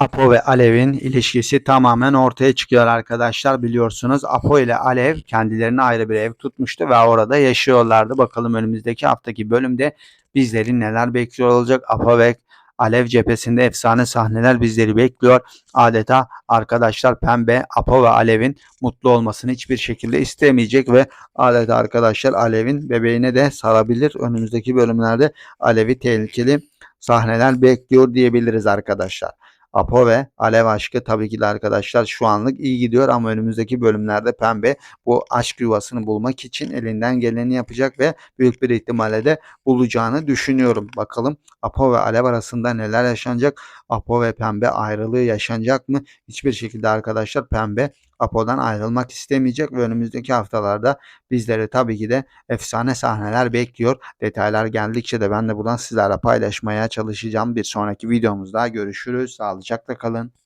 Apo ve Alev'in ilişkisi tamamen ortaya çıkıyor arkadaşlar. Biliyorsunuz Apo ile Alev kendilerine ayrı bir ev tutmuştu ve orada yaşıyorlardı. Bakalım önümüzdeki haftaki bölümde bizleri neler bekliyor olacak. Apo ve Alev cephesinde efsane sahneler bizleri bekliyor. Adeta arkadaşlar Pembe, Apo ve Alev'in mutlu olmasını hiçbir şekilde istemeyecek ve adeta arkadaşlar Alev'in bebeğine de sarabilir. Önümüzdeki bölümlerde Alev'i tehlikeli sahneler bekliyor diyebiliriz arkadaşlar. Apo ve Alev aşkı tabii ki de arkadaşlar şu anlık iyi gidiyor ama önümüzdeki bölümlerde Pembe bu aşk yuvasını bulmak için elinden geleni yapacak ve büyük bir ihtimalle de bulacağını düşünüyorum. Bakalım Apo ve Alev arasında neler yaşanacak? Apo ve Pembe ayrılığı yaşanacak mı? Hiçbir şekilde arkadaşlar Pembe Apo'dan ayrılmak istemeyecek ve önümüzdeki haftalarda bizleri tabii ki de efsane sahneler bekliyor. Detaylar geldikçe de ben de buradan sizlerle paylaşmaya çalışacağım. Bir sonraki videomuzda görüşürüz. Sağlıcakla kalın.